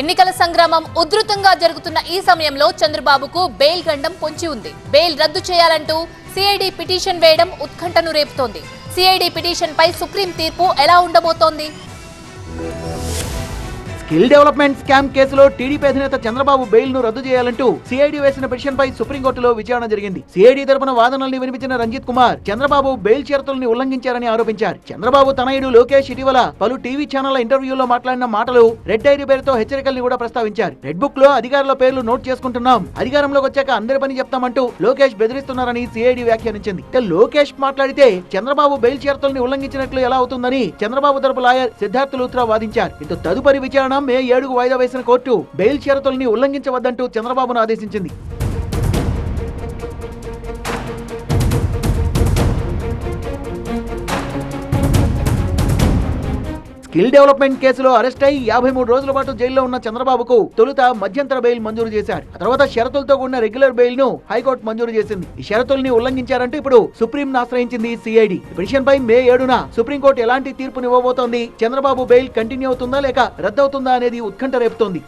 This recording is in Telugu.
ఎన్నికల సంగ్రామం ఉధృతంగా జరుగుతున్న ఈ సమయంలో చంద్రబాబుకు బెయిల్ గండం పొంచి ఉంది. బెయిల్ రద్దు చేయాలంటూ సిఐడి పిటిషన్ వేయడం ఉత్కంఠను రేపుతోంది. సిఐడి పిటిషన్ పై సుప్రీం తీర్పు ఎలా ఉండబోతోంది? స్కిల్ డెవలప్మెంట్ స్కామ్ కేసులో టీడీపీ అధినేత చంద్రబాబు బెయిల్ను రద్దు చేయాలంటూ సిఐడి వేసిన పిటిషన్ పై సుప్రీంకోర్టులో విచారణ జరిగింది. సిఐడి తరపున వాదనల్ని వినిపించిన రంజిత్ కుమార్ చంద్రబాబు బెయిల్ షరతుల్ని ఉల్లంఘించారని ఆరోపించారు. చంద్రబాబు తనయుడు లోకేష్ ఇటీవల పలు టీవీ ఛానళ్ళ ఇంటర్వ్యూలో మాట్లాడిన మాటలు రెడ్ డైరీ పేరుతో హెచ్చరికల్ని కూడా ప్రస్తావించారు. రెడ్ బుక్లో అధికారుల పేర్లు నోట్ చేసుకుంటున్నాం. అధికారంలోకి వచ్చాక అందరి పని చెప్తామంటూ లోకేష్ బెదిరిస్తున్నారని సిఐడి వ్యాఖ్యానించింది. లోకేష్ మాట్లాడితే చంద్రబాబు బెయిల్ షరతుల్ని ఉల్లంఘించినట్లు ఎలా అవుతుందని చంద్రబాబు తరపు లాయర్ సిద్ధార్థ లూత్రా వాదించారు. ఇటు తదుపరి విచారణ మే ఏడుకు వాయిదా వేసిన కోర్టు బెయిల్ షరతుల్ని ఉల్లంఘించవద్దంటూ చంద్రబాబును ఆదేశించింది. స్కిల్ డెవలప్మెంట్ కేసులో అరెస్ట్ అయి యాభై మూడు రోజుల పాటు జైల్లో ఉన్న చంద్రబాబుకు తొలుత మధ్యంతర బెయిల్ మంజూరు చేశారు. ఆ తర్వాత షరతులతో కూడిన రెగ్యులర్ బెయిల్ను హైకోర్టు మంజూరు చేసింది. ఈ షరతుల్ని ఉల్లంఘించారంటూ ఇప్పుడు సుప్రీం ఆశ్రయించింది సిఐడి పిటిషన్ పై మే ఏడున సుప్రీంకోర్టు ఎలాంటి తీర్పునివ్వబోతోంది? చంద్రబాబు బెయిల్ కంటిన్యూ అవుతుందా లేక రద్దవుతుందా అనేది ఉత్కంఠ రేపుతోంది.